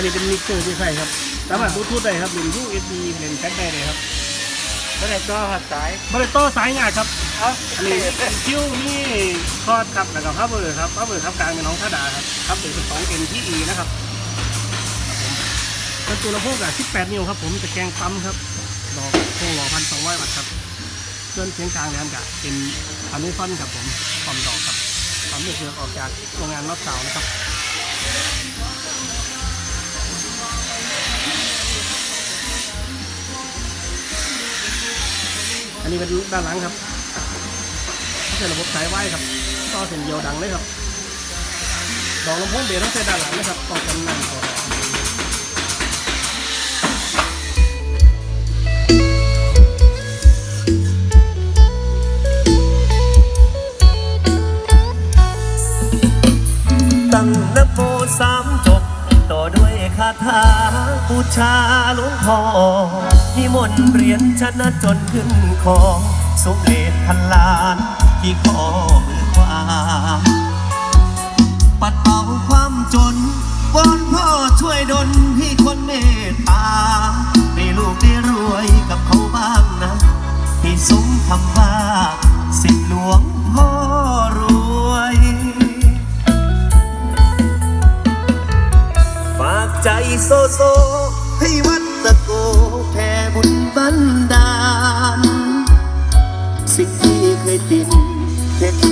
อันนี้เป็นมิกเซอร์ที่ใส่ครับ สามารถบลูทูธได้ครับเล่น USB เล่นแฟลชได้เลยครับไม่ได้ก็หัดสายบริโต้สายงานครับเอ้าอันนี้คิวนี่คอร์ดครับแล้วก็พับเบอร์ครับพับเบอร์ครับกลางเป็นน้องท่าดาครับครับเป็นสองเอ็นที่อีนะครับครับผมแล้วตัวลำโพงอะ18 นิ้วครับ ผมจะแกงปั๊มครับดอกโค้งหล่อพันสองร้อยวัตต์ครับเครื่องเสียงกลางนะครับจะเป็นอันนี้ฟันครับผมความดอกครับความเลือกเลือกออกจากโรงงานรับสาวนะครับ อันนี้เป็นด้านหลังครับใช้ระบบสายไว้ครับต่อเส้นเดียวดังเลยครับดอกลำโพงเบสต้องใช้ด้านหลังนะครับป้อกันนั่นต่อรองตั้งนะโมสามจบต่อาถาบูชาหลวงพ่อนิมนต์เรียญชนะจนขึ้นคองสมเด็จพันล้านที่ขอมือขวาปัดเป่าความจนวอนพ่อช่วยดลให้คนเมตตาได้ลูกได้รวยกับเขาบ้างนะ ที่สมคำว่าสิทธิหลวงพ่อ ใจโซโซ ให้วัดตะโกแผ่บุญบันดาลสิ่งที่เคยติด